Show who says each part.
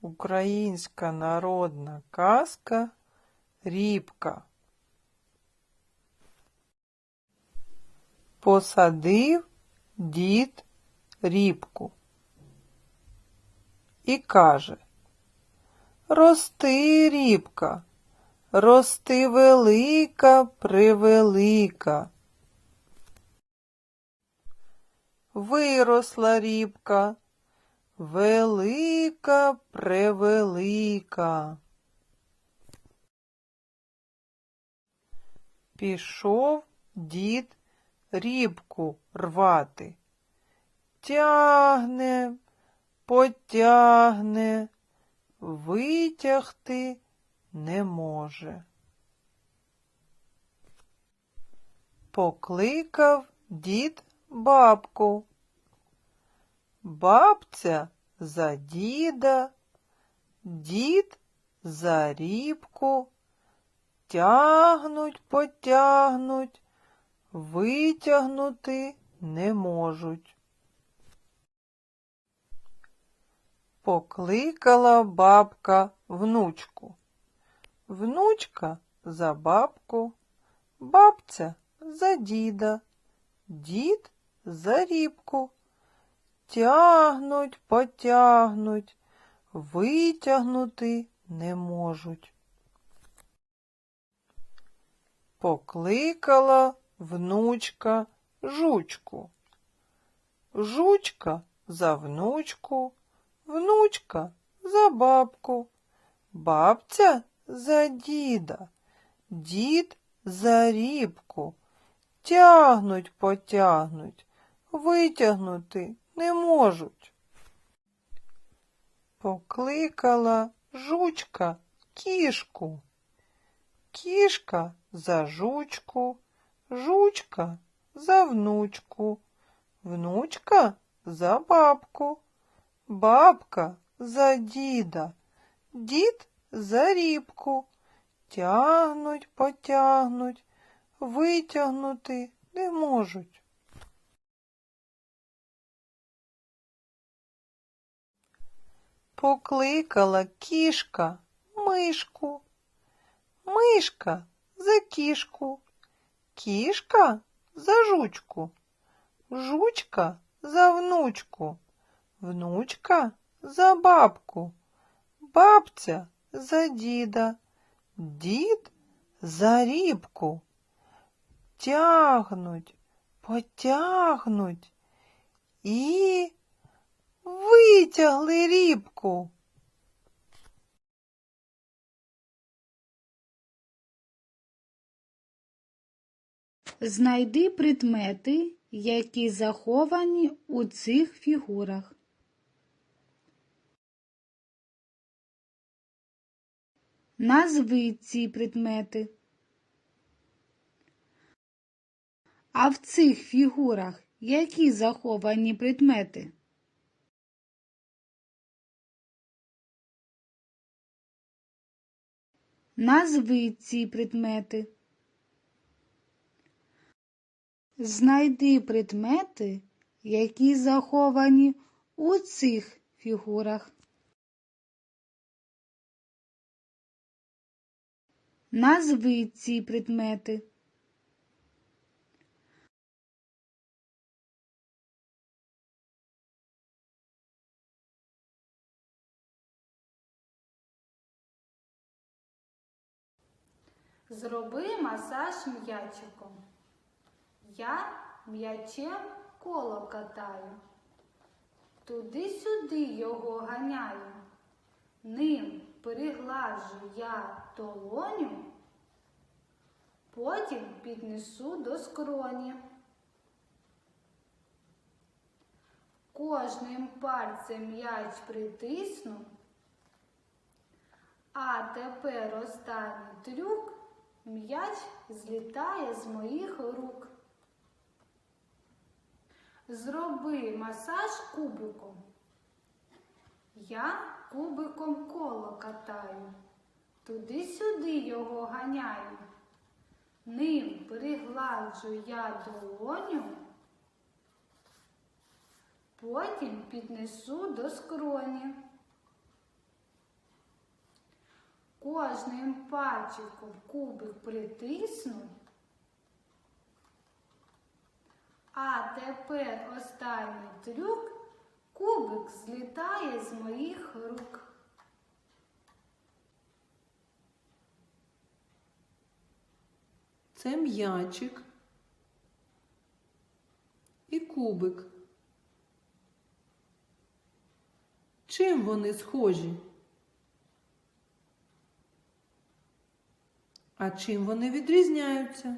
Speaker 1: Українська народна казка Рібка. Посадив дід рібку і каже Рости, рібка, рости велика, превелика. Виросла рібка, велика, превелика. Пішов дід рібку рвати. Тягне, потягне, витягти не може. Покликав дід бабку. Бабця за діда, дід за рібку, тягнуть, потягнуть, витягнути не можуть. Покликала бабка внучку. Внучка за бабку, бабця за діда, дід за рібку. Тягнуть, потягнуть, витягнути не можуть. Покликала внучка жучку. Жучка за внучку, внучка за бабку, бабця за діда, дід за рібку. Тягнуть, потягнуть, витягнути не можуть. Покликала жучка кішку. Кішка за жучку, жучка за внучку, внучка за бабку, бабка за діда, дід за рібку. Тягнуть, потягнуть, витягнути не можуть. Покликала кішка мишку. Мишка за кішку, кішка за жучку, жучка за внучку, внучка за бабку, бабця за діда, дід за рібку. Тягнуть, потягнуть. І витягли рібку.
Speaker 2: Знайди предмети, які заховані у цих фігурах. Назви ці предмети. А в цих фігурах які заховані предмети? Назви ці предмети. Знайди предмети, які заховані у цих фігурах. Назви ці предмети.
Speaker 3: Зроби масаж м'ячиком. Я м'ячем коло катаю. Туди-сюди його ганяю. Ним перегладжу я долоню, потім піднесу до скроні. Кожним пальцем м'яч притисну, а тепер останній трюк м'яч злітає з моїх рук. Зроби масаж кубиком. Я кубиком коло катаю, туди-сюди його ганяю. Ним пригладжу я долоню, потім піднесу до скроні. Кожним пальчиком кубик притисну. А тепер останній трюк. Кубик злітає з моїх рук.
Speaker 1: Це м'ячик і кубик. Чим вони схожі? А чим вони відрізняються?